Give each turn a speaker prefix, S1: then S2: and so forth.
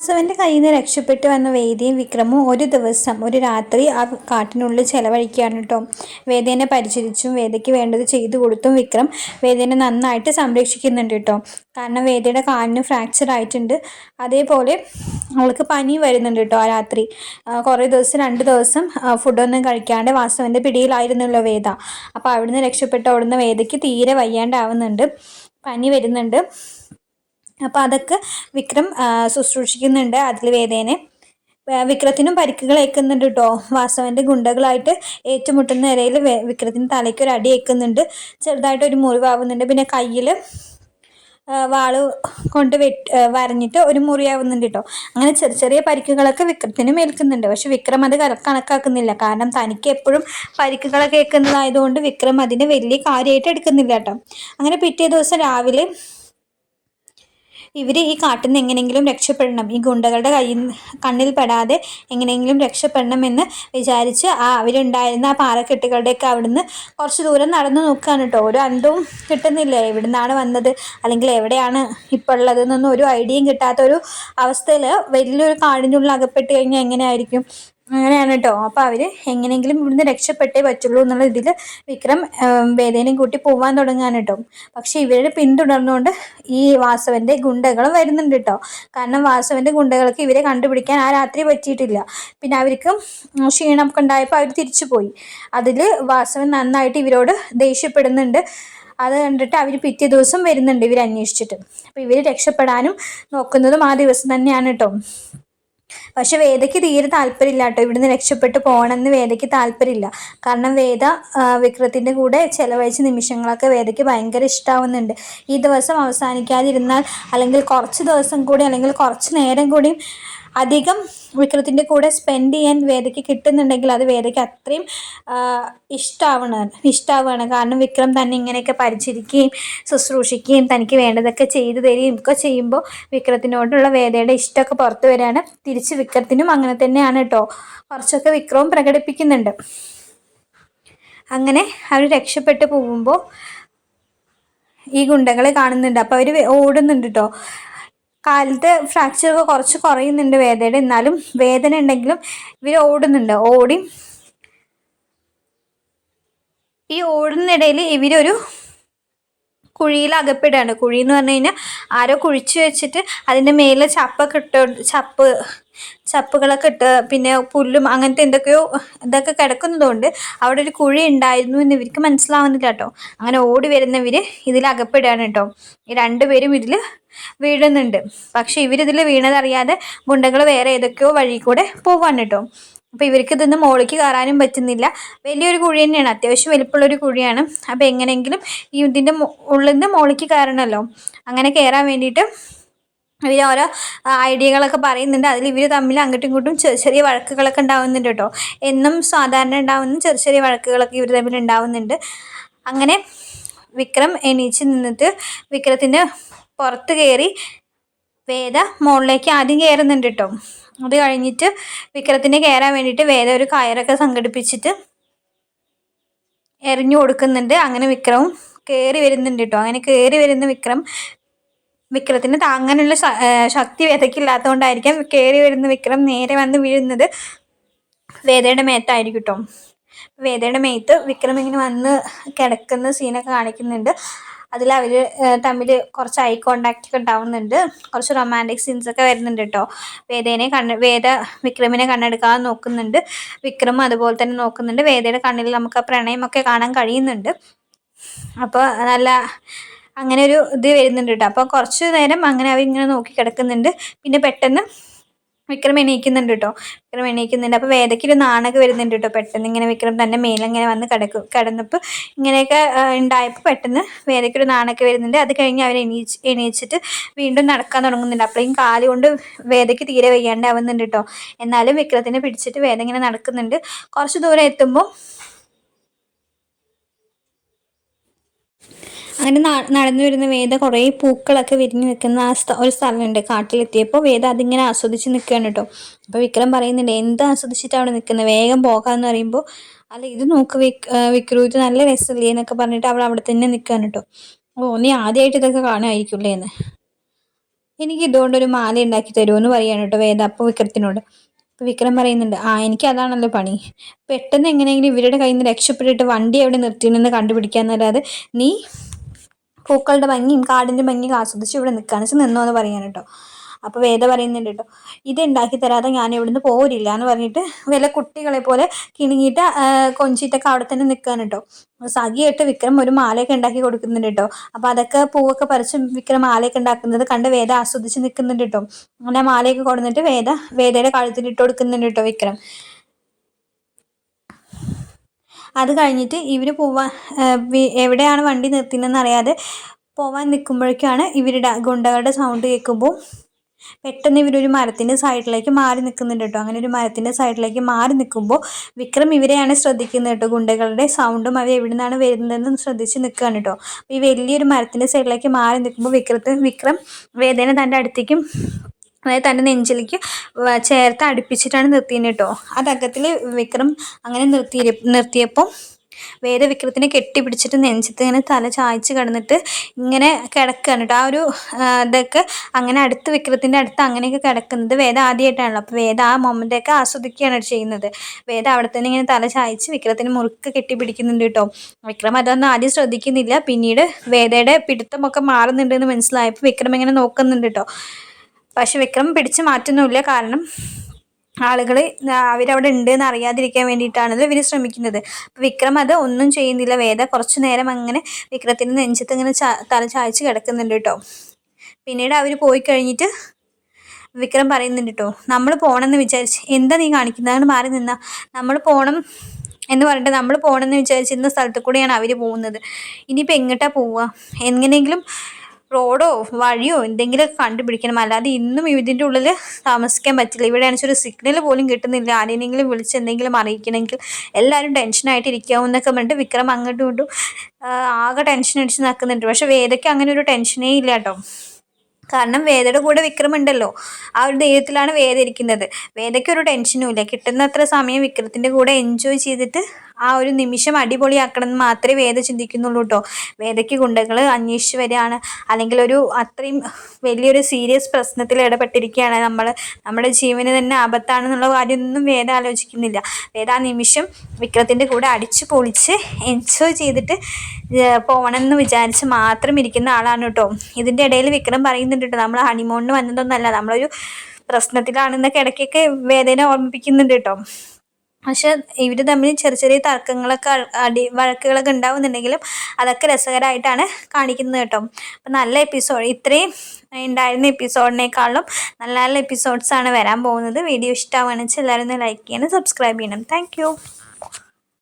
S1: വാസവന്റെ കയ്യിൽ നിന്ന് രക്ഷപ്പെട്ടു വന്ന വേദിയും വിക്രമും ഒരു ദിവസം ഒരു രാത്രി ആ കാട്ടിനുള്ളിൽ ചെലവഴിക്കുകയാണ് കേട്ടോ. വേദേനെ പരിചരിച്ചും വേദയ്ക്ക് വേണ്ടത് ചെയ്തു കൊടുത്തും വിക്രം വേദേനെ നന്നായിട്ട് സംരക്ഷിക്കുന്നുണ്ട് കേട്ടോ. കാരണം വേദയുടെ കാലിന് ഫ്രാക്ചർ ആയിട്ടുണ്ട്. അതേപോലെ അവൾക്ക് പനി വരുന്നുണ്ട് കേട്ടോ ആ രാത്രി. കുറേ ദിവസം രണ്ട് ദിവസം ഫുഡൊന്നും കഴിക്കാണ്ട് വാസവന്റെ പിടിയിലായിരുന്നല്ലോ വേദ. അപ്പോൾ അവിടുന്ന് രക്ഷപ്പെട്ട അവിടുന്ന് വേദയ്ക്ക് തീരെ വയ്യാണ്ടാവുന്നുണ്ട്. പനി വരുന്നുണ്ട്. അപ്പോൾ അതൊക്കെ വിക്രം ശുശ്രൂഷിക്കുന്നുണ്ട് അതിൽ വേദേനെ. വിക്രത്തിനും പരിക്കുകൾ ഏൽക്കുന്നുണ്ട് കേട്ടോ വാസവന്റെ ഗുണ്ടകളായിട്ട് ഏറ്റുമുട്ടുന്ന നിലയിൽ വിക്രത്തിന് തലയ്ക്ക് ഒരു അടി ഏൽക്കുന്നുണ്ട്. ചെറുതായിട്ട് ഒരു മുറിവാകുന്നുണ്ട് പിന്നെ കയ്യിൽ വാൾ കൊണ്ട് വെട്ട് വരഞ്ഞിട്ട് ഒരു മുറിയാവുന്നുണ്ട് കേട്ടോ അങ്ങനെ ചെറിയ ചെറിയ പരിക്കുകളൊക്കെ വിക്രത്തിനും ഏൽക്കുന്നുണ്ട്. പക്ഷെ വിക്രം അത് കണക്കാക്കുന്നില്ല. കാരണം തനിക്ക് എപ്പോഴും പരിക്കുകളൊക്കെ ഏൽക്കുന്നതായതുകൊണ്ട് വിക്രം അതിനെ വലിയ കാര്യമായിട്ട് എടുക്കുന്നില്ല കേട്ടോ അങ്ങനെ പിറ്റേ ദിവസം രാവിലെ ഇവർ ഈ കാട്ടിൽ നിന്ന് എങ്ങനെയെങ്കിലും രക്ഷപ്പെടണം. ഈ ഗുണ്ടകളുടെ കയ്യിൽ കണ്ണിൽ പെടാതെ എങ്ങനെയെങ്കിലും രക്ഷപ്പെടണമെന്ന് വിചാരിച്ച് ആ അവരുണ്ടായിരുന്ന ആ പാറക്കെട്ടുകളുടെയൊക്കെ അവിടുന്ന് കുറച്ച് ദൂരം നടന്നു നോക്കുകയാണ് കേട്ടോ. ഒരു അന്തവും കിട്ടുന്നില്ല. എവിടുന്നാണ് വന്നത്? അല്ലെങ്കിൽ എവിടെയാണ് ഇപ്പോൾ ഉള്ളതെന്നൊന്നും ഒരു ഐഡിയയും കിട്ടാത്ത ഒരു അവസ്ഥയിൽ വലിയൊരു കാടിനുള്ളിൽ അകപ്പെട്ട് കഴിഞ്ഞാൽ എങ്ങനെയായിരിക്കും? അങ്ങനെയാണ് കേട്ടോ അപ്പോൾ അവർ എങ്ങനെയെങ്കിലും ഇവിടുന്ന് രക്ഷപ്പെട്ടേ പറ്റുള്ളൂ എന്നുള്ള ഇതിൽ വിക്രം വേദനയും കൂട്ടി പോവാൻ തുടങ്ങാൻ കേട്ടോ പക്ഷേ ഇവരുടെ പിന്തുടർന്നുകൊണ്ട് ഈ വാസവന്റെ ഗുണ്ടകളും വരുന്നുണ്ട് കേട്ടോ കാരണം വാസവന്റെ ഗുണ്ടകൾക്ക് ഇവരെ കണ്ടുപിടിക്കാൻ ആ രാത്രി പറ്റിയിട്ടില്ല. പിന്നെ അവർക്ക് ക്ഷീണമൊക്കെ ഉണ്ടായപ്പോൾ അവർ തിരിച്ചു പോയി. അതിൽ വാസവൻ നന്നായിട്ട് ഇവരോട് ദേഷ്യപ്പെടുന്നുണ്ട്. അത് കണ്ടിട്ട് അവർ പിറ്റേ ദിവസം വരുന്നുണ്ട് ഇവർ അന്വേഷിച്ചിട്ട്. അപ്പോൾ ഇവർ രക്ഷപ്പെടാനും നോക്കുന്നതും ആ ദിവസം തന്നെയാണ് കേട്ടോ പക്ഷെ വേദയ്ക്ക് തീരെ താല്പര്യമില്ല കേട്ടോ. ഇവിടുന്ന് രക്ഷപ്പെട്ട് പോകണമെന്ന് വേദയ്ക്ക് താല്പര്യമില്ല. കാരണം വേദ വിക്രത്തിന്റെ കൂടെ ചിലവഴിച്ച നിമിഷങ്ങളൊക്കെ വേദയ്ക്ക് ഭയങ്കര ഇഷ്ടമാവുന്നുണ്ട് ഈ ദിവസം അവസാനിക്കാതിരുന്നാൽ അല്ലെങ്കിൽ കുറച്ച് ദിവസം കൂടി അല്ലെങ്കിൽ കുറച്ച് നേരം കൂടി അധികം വിക്രത്തിന്റെ കൂടെ സ്പെൻഡ് ചെയ്യാൻ വേദയ്ക്ക് കിട്ടുന്നുണ്ടെങ്കിൽ അത് വേദയ്ക്ക് അത്രയും ഇഷ്ടമാവണം ഇഷ്ടമാവുകയാണ് കാരണം വിക്രം തന്നെ ഇങ്ങനെയൊക്കെ പരിചരിക്കുകയും ശുശ്രൂഷിക്കുകയും തനിക്ക് വേണ്ടതൊക്കെ ചെയ്തു തരികയും ഒക്കെ ചെയ്യുമ്പോൾ വിക്രത്തിനോടുള്ള വേദയുടെ ഇഷ്ടമൊക്കെ പുറത്തു വരികയാണ് തിരിച്ച് വിക്രത്തിനും അങ്ങനെ തന്നെയാണ് കേട്ടോ കുറച്ചൊക്കെ വിക്രവും പ്രകടിപ്പിക്കുന്നുണ്ട്. അങ്ങനെ അവർ രക്ഷപ്പെട്ടു പോകുമ്പോൾ ഈ ഗുണ്ടകളെ കാണുന്നുണ്ട്. അപ്പോൾ അവർ ഓടുന്നുണ്ട് കേട്ടോ കാലത്ത് ഫ്രാക്ചറൊക്കെ കുറച്ച് കുറയുന്നുണ്ട് വേദനയുടെ. എന്നാലും വേദന ഉണ്ടെങ്കിലും ഇവർ ഓടുന്നുണ്ട്. ഓടി ഈ ഓടുന്നിടയിൽ ഇവരൊരു കുഴിയിൽ അകപ്പെടുകയാണ്. കുഴി എന്ന് പറഞ്ഞു കഴിഞ്ഞാൽ ആരോ കുഴിച്ച് വെച്ചിട്ട് അതിന്റെ മേലെ ചപ്പൊക്കെ ഇട്ട് ചപ്പ് ചപ്പുകളൊക്കെ ഇട്ട് പിന്നെ പുല്ലും അങ്ങനത്തെ എന്തൊക്കെയോ ഇതൊക്കെ കിടക്കുന്നതുകൊണ്ട് അവിടെ ഒരു കുഴി ഉണ്ടായിരുന്നു എന്ന് ഇവർക്ക് മനസ്സിലാവുന്നില്ല കേട്ടോ. അങ്ങനെ ഓടി വരുന്നവർ ഇതിൽ അകപ്പെടുകയാണ് കേട്ടോ. ഈ രണ്ടുപേരും ഇതിൽ വീഴുന്നുണ്ട്. പക്ഷെ ഇവരിതിൽ വീണതറിയാതെ ഗുണ്ടകൾ വേറെ ഏതൊക്കെയോ വഴി കൂടെ പോവാണ് കേട്ടോ. അപ്പോൾ ഇവർക്ക് ഇതൊന്ന് മോളിക്ക് കയറാനും പറ്റുന്നില്ല. വലിയൊരു കുഴി തന്നെയാണ്. അത്യാവശ്യം വലിപ്പമുള്ളൊരു കുഴിയാണ്. അപ്പോൾ എങ്ങനെയെങ്കിലും ഈ ഇതിന്റെ ഉള്ളിൽ നിന്ന് മോളിക്ക് കയറണമല്ലോ അങ്ങനെ കയറാൻ വേണ്ടിയിട്ട് ഇവർ ഓരോ ഐഡിയകളൊക്കെ പറയുന്നുണ്ട്. അതിൽ ഇവർ തമ്മിൽ അങ്ങോട്ടും ഇങ്ങോട്ടും ചെറിയ ചെറിയ വഴക്കുകളൊക്കെ ഉണ്ടാവുന്നുണ്ട് കേട്ടോ. എന്നും സാധാരണ ഉണ്ടാവുന്ന ചെറിയ ചെറിയ വഴക്കുകളൊക്കെ ഇവർ തമ്മിൽ ഉണ്ടാവുന്നുണ്ട്. അങ്ങനെ വിക്രം എണീച്ച് നിന്നിട്ട് വിക്രത്തിന്റെ പുറത്ത് കയറി വേദ മുകളിലേക്ക് ആദ്യം കയറുന്നുണ്ട് കേട്ടോ. അത് കഴിഞ്ഞിട്ട് വിക്രത്തിന് കയറാൻ വേണ്ടിയിട്ട് വേറെ ഒരു കയറൊക്കെ സംഘടിപ്പിച്ചിട്ട് എറിഞ്ഞു കൊടുക്കുന്നുണ്ട്. അങ്ങനെ വിക്രവും കയറി വരുന്നുണ്ട് കേട്ടോ അങ്ങനെ കയറി വരുന്ന വിക്രം വിക്രത്തിന് താങ്ങാനുള്ള ശക്തി വേദയ്ക്കില്ലാത്തതുകൊണ്ടായിരിക്കാം കയറി വരുന്ന വിക്രം നേരെ വന്ന് വീഴുന്നത് വേദയുടെ മേത്തായിരിക്കും കേട്ടോ വേദയുടെ മേത്ത് വിക്രം ഇങ്ങനെ വന്ന് കിടക്കുന്ന സീനൊക്കെ കാണിക്കുന്നുണ്ട്. അതിൽ അവർ തമ്മിൽ കുറച്ച് ഐ കോണ്ടാക്റ്റ് ഒക്കെ ഉണ്ടാവുന്നുണ്ട്. കുറച്ച് റൊമാന്റിക് സീൻസ് ഒക്കെ വരുന്നുണ്ട് കേട്ടോ വേദേനെ കണ്ണ് വേദ വിക്രമിനെ കണ്ണെടുക്കാൻ നോക്കുന്നുണ്ട്. വിക്രം അതുപോലെ തന്നെ നോക്കുന്നുണ്ട്. വേദയുടെ കണ്ണിൽ നമുക്ക് പ്രണയമൊക്കെ കാണാൻ കഴിയുന്നുണ്ട്. അപ്പോൾ നല്ല അങ്ങനെ ഒരു ഇത് വരുന്നുണ്ട് കേട്ടോ അപ്പോൾ കുറച്ച് നേരം അങ്ങനെ അവരിങ്ങനെ നോക്കി കിടക്കുന്നുണ്ട്. പിന്നെ പെട്ടെന്ന് വിക്രം എണീക്കുന്നുണ്ട് കേട്ടോ വിക്രം എണീക്കുന്നുണ്ട്. അപ്പോൾ വേദയ്ക്ക് ഒരു നാണൊക്കെ വരുന്നുണ്ട് കേട്ടോ പെട്ടെന്ന്. ഇങ്ങനെ വിക്രം തന്നെ മേലിങ്ങനെ വന്ന് കിടക്കും കിടന്നപ്പോൾ ഇങ്ങനെയൊക്കെ ഉണ്ടായപ്പോൾ പെട്ടെന്ന് വേദയ്ക്ക് ഒരു നാണൊക്കെ വരുന്നുണ്ട്. അത് കഴിഞ്ഞ് അവർ എണീച്ച് എണീച്ചിട്ട് വീണ്ടും നടക്കാൻ തുടങ്ങുന്നുണ്ട്. അപ്പോഴേക്കും കാൽ കൊണ്ട് വേദയ്ക്ക് തീരെ വയ്യാണ്ടാവുന്നുണ്ട് കേട്ടോ എന്നാലും വിക്രത്തിനെ പിടിച്ചിട്ട് വേദ ഇങ്ങനെ നടക്കുന്നുണ്ട്. കുറച്ച് ദൂരം എത്തുമ്പോൾ അങ്ങനെ നടന്നു വരുന്ന വേദ കുറേ പൂക്കളൊക്കെ വിരിഞ്ഞു നിൽക്കുന്ന ഒരു സ്ഥലമുണ്ട് കാട്ടിലെത്തിയപ്പോൾ വേദ അതിങ്ങനെ ആസ്വദിച്ച് നിൽക്കുകയാണ് കേട്ടോ. അപ്പോൾ വിക്രം പറയുന്നുണ്ട് എന്ത് ആസ്വദിച്ചിട്ട് അവിടെ നിൽക്കുന്നത് വേഗം പോകാമെന്ന് പറയുമ്പോൾ അല്ല ഇത് നോക്ക് വിക് വിക്രു ഇത് നല്ല രസമില്ലേ? എന്നൊക്കെ പറഞ്ഞിട്ട് അവൾ അവിടെ തന്നെ നിൽക്കുകയാണ് കേട്ടോ. ഓ നീ ആദ്യമായിട്ട് ഇതൊക്കെ കാണുമായിരിക്കില്ലേ എന്ന്. എനിക്ക് ഇതുകൊണ്ടൊരു മാല ഉണ്ടാക്കി തരുമെന്ന് പറയാണ് കേട്ടോ വേദ അപ്പോൾ വിക്രത്തിനോട്. അപ്പോൾ വിക്രം പറയുന്നുണ്ട് ആ എനിക്ക് അതാണല്ലോ പണി. പെട്ടെന്ന് എങ്ങനെയെങ്കിലും ഇവരുടെ കയ്യിൽ നിന്ന് രക്ഷപ്പെട്ടിട്ട് വണ്ടി എവിടെ നിർത്തിയെന്ന് കണ്ടുപിടിക്കാന്നല്ലാതെ നീ പൂക്കളുടെ ഭംഗിയും കാടിന്റെ ഭംഗിയും ആസ്വദിച്ച് ഇവിടെ നിൽക്കുകയാണ് വെച്ചാൽ നിന്നോ എന്ന് പറയാൻ കേട്ടോ. അപ്പോൾ വേദ പറയുന്നുണ്ട് കേട്ടോ ഇത് ഉണ്ടാക്കി തരാതെ ഞാൻ ഇവിടുന്ന് പോരില്ല എന്ന് പറഞ്ഞിട്ട് വില കുട്ടികളെ പോലെ കിണുങ്ങിയിട്ട് കൊഞ്ചിട്ടൊക്കെ അവിടെ തന്നെ നിൽക്കാൻ കേട്ടോ. സഖിയായിട്ട് വിക്രം ഒരു മാലയൊക്കെ ഉണ്ടാക്കി കൊടുക്കുന്നുണ്ട് കേട്ടോ. അപ്പോൾ അതൊക്കെ പൂവൊക്കെ പറിച്ച് വിക്രം മാലയൊക്കെ ഉണ്ടാക്കുന്നത് കണ്ട് വേദ ആസ്വദിച്ച് നിൽക്കുന്നുണ്ട് കേട്ടോ. അങ്ങനെ മാലയൊക്കെ കൊടുന്നിട്ട് വേദ വേദയുടെ കഴുത്തിൽ ഇട്ട് കൊടുക്കുന്നുണ്ട് കേട്ടോ വിക്രം. അത് കഴിഞ്ഞിട്ട് ഇവർ പോവാൻ എവിടെയാണ് വണ്ടി നിർത്തുന്നതെന്ന് അറിയാതെ പോവാൻ നിൽക്കുമ്പോഴേക്കാണ് ഇവരുടെ ഗുണ്ടകളുടെ സൗണ്ട് കേൾക്കുമ്പോൾ പെട്ടെന്ന് ഇവരൊരു മരത്തിന്റെ സൈഡിലേക്ക് മാറി നിൽക്കുന്നുണ്ട് കേട്ടോ. അങ്ങനെ ഒരു മരത്തിന്റെ സൈഡിലേക്ക് മാറി നിൽക്കുമ്പോൾ വിക്രം ഇവരെയാണ് ശ്രദ്ധിക്കുന്നത് കേട്ടോ. ഗുണ്ടകളുടെ സൗണ്ടും അവർ എവിടെ നിന്നാണ് വരുന്നതെന്ന് ശ്രദ്ധിച്ച് നിൽക്കുകയാണ് കേട്ടോ. ഈ വലിയൊരു മരത്തിന്റെ സൈഡിലേക്ക് മാറി നിൽക്കുമ്പോൾ വിക്രത്തിന് വിക്രം വേദന തന്റെ അടുത്തേക്കും അതായത് തന്റെ നെഞ്ചിലേക്ക് ചേർത്ത് അടുപ്പിച്ചിട്ടാണ് നിർത്തിയത് കേട്ടോ. ആ വിക്രം അങ്ങനെ നിർത്തി നിർത്തിയപ്പോൾ വേദവിക്രത്തിനെ കെട്ടിപ്പിടിച്ചിട്ട് നെഞ്ചത്ത് ഇങ്ങനെ തല ചായച്ച് കിടന്നിട്ട് ഇങ്ങനെ കിടക്കുകയാണ് കേട്ടോ. ആ ഒരു ഇതൊക്കെ അങ്ങനെ അടുത്ത് വിക്രത്തിന്റെ അടുത്ത് അങ്ങനെയൊക്കെ കിടക്കുന്നത് വേദ ആദ്യമായിട്ടാണല്ലോ. അപ്പോൾ വേദ ആ മൊമെന്റൊക്കെ ആസ്വദിക്കുകയാണ് ചെയ്യുന്നത്. വേദ അവിടെ തന്നെ ഇങ്ങനെ തല ചായച്ച് വിക്രത്തിന് മുറുക്ക് കെട്ടിപ്പിടിക്കുന്നുണ്ട് കേട്ടോ. വിക്രം അതൊന്നും ആദ്യം ശ്രദ്ധിക്കുന്നില്ല. പിന്നീട് വേദയുടെ പിടുത്തമൊക്കെ മാറുന്നുണ്ടെന്ന് മനസ്സിലായപ്പോൾ വിക്രം ഇങ്ങനെ നോക്കുന്നുണ്ട് കേട്ടോ. പക്ഷെ വിക്രം പിടിച്ചു മാറ്റുന്നുമില്ല. കാരണം ആളുകൾ അവരവിടെ ഉണ്ട് എന്ന് അറിയാതിരിക്കാൻ വേണ്ടിയിട്ടാണല്ലോ ഇവർ ശ്രമിക്കുന്നത്. അപ്പോൾ വിക്രം അത് ഒന്നും ചെയ്യുന്നില്ല. വേദ കുറച്ചു നേരം അങ്ങനെ വിക്രത്തിന്റെ നെഞ്ചത്ത് ഇങ്ങനെ തല ചായച്ച് കിടക്കുന്നുണ്ട് കേട്ടോ. പിന്നീട് അവർ പോയി കഴിഞ്ഞിട്ട് വിക്രം പറയുന്നുണ്ട് കേട്ടോ നമ്മൾ പോകണമെന്ന് വിചാരിച്ച് എന്താ നീ കാണിക്കുന്നത് മാറി നിന്നാ. നമ്മൾ പോകണം എന്ന് പറഞ്ഞിട്ട് നമ്മൾ പോകണമെന്ന് വിചാരിച്ചിരുന്ന സ്ഥലത്ത് കൂടെയാണ് അവർ പോകുന്നത്. ഇനിയിപ്പോൾ എങ്ങോട്ടാണ് പോവുക എങ്ങനെയെങ്കിലും റോഡോ വഴിയോ എന്തെങ്കിലും കണ്ടുപിടിക്കണം. അല്ലാതെ ഇന്നും ഇതിന്റെ ഉള്ളിൽ താമസിക്കാൻ പറ്റില്ല. ഇവിടെ ആണെങ്കിൽ ഒരു സിഗ്നൽ പോലും കിട്ടുന്നില്ല. ആരെയെങ്കിലും വിളിച്ച് എന്തെങ്കിലും അറിയിക്കണമെങ്കിൽ എല്ലാവരും ടെൻഷനായിട്ട് ഇരിക്കാവുന്നൊക്കെ പറഞ്ഞിട്ട് വിക്രം അങ്ങോട്ടും ഇങ്ങോട്ടും ആകെ ടെൻഷൻ അടിച്ച് നിൽക്കുന്നുണ്ട്. പക്ഷെ വേദയ്ക്ക് അങ്ങനെ ഒരു ടെൻഷനേ ഇല്ല കേട്ടോ. കാരണം വേദയുടെ കൂടെ വിക്രം ഉണ്ടല്ലോ. ആ ഒരു ധൈര്യത്തിലാണ് വേദ ഇരിക്കുന്നത്. വേദയ്ക്ക് ഒരു ടെൻഷനും ഇല്ല. കിട്ടുന്ന അത്ര സമയം വിക്രത്തിന്റെ കൂടെ എൻജോയ് ചെയ്തിട്ട് ആ ഒരു നിമിഷം അടിപൊളിയാക്കണം എന്ന് മാത്രമേ വേദ ചിന്തിക്കുന്നുള്ളൂ കേട്ടോ വേദയ്ക്ക് ഗുണ്ടകൾ അന്വേഷിച്ച് വരികയാണ്. അല്ലെങ്കിൽ ഒരു അത്രയും വലിയൊരു സീരിയസ് പ്രശ്നത്തിൽ ഇടപെട്ടിരിക്കുകയാണ്. നമ്മൾ നമ്മുടെ ജീവന് തന്നെ ആപത്താണെന്നുള്ള കാര്യമൊന്നും വേദ ആലോചിക്കുന്നില്ല. വേദ ആ നിമിഷം വിക്രത്തിന്റെ കൂടെ അടിച്ചു പൊളിച്ച് എൻജോയ് ചെയ്തിട്ട് പോകണമെന്ന് വിചാരിച്ച് മാത്രം ഇരിക്കുന്ന ആളാണ് കേട്ടോ ഇതിന്റെ ഇടയിൽ വിക്രം പറയുന്നുണ്ട് കേട്ടോ നമ്മൾ ഹണിമൂണിന് വന്നതൊന്നല്ല. നമ്മളൊരു പ്രശ്നത്തിലാണെന്നൊക്കെ ഇടയ്ക്കൊക്കെ വേദന ഓർമ്മിപ്പിക്കുന്നുണ്ട് കേട്ടോ പക്ഷെ ഇവർ തമ്മിൽ ചെറിയ ചെറിയ തർക്കങ്ങളൊക്കെ അടി വഴക്കുകളൊക്കെ ഉണ്ടാവുന്നുണ്ടെങ്കിലും അതൊക്കെ രസകരമായിട്ടാണ് കാണിക്കുന്നത് കേട്ടോ. അപ്പം നല്ല എപ്പിസോഡ് ഇത്രയും ഉണ്ടായിരുന്ന എപ്പിസോഡിനേക്കാളും നല്ല നല്ല എപ്പിസോഡ്സാണ് വരാൻ പോകുന്നത്. വീഡിയോ ഇഷ്ടമാണെന്ന് വെച്ചാൽ എല്ലാവരും ഒന്ന് ലൈക്ക് ചെയ്യണം സബ്സ്ക്രൈബ് ചെയ്യണം. താങ്ക്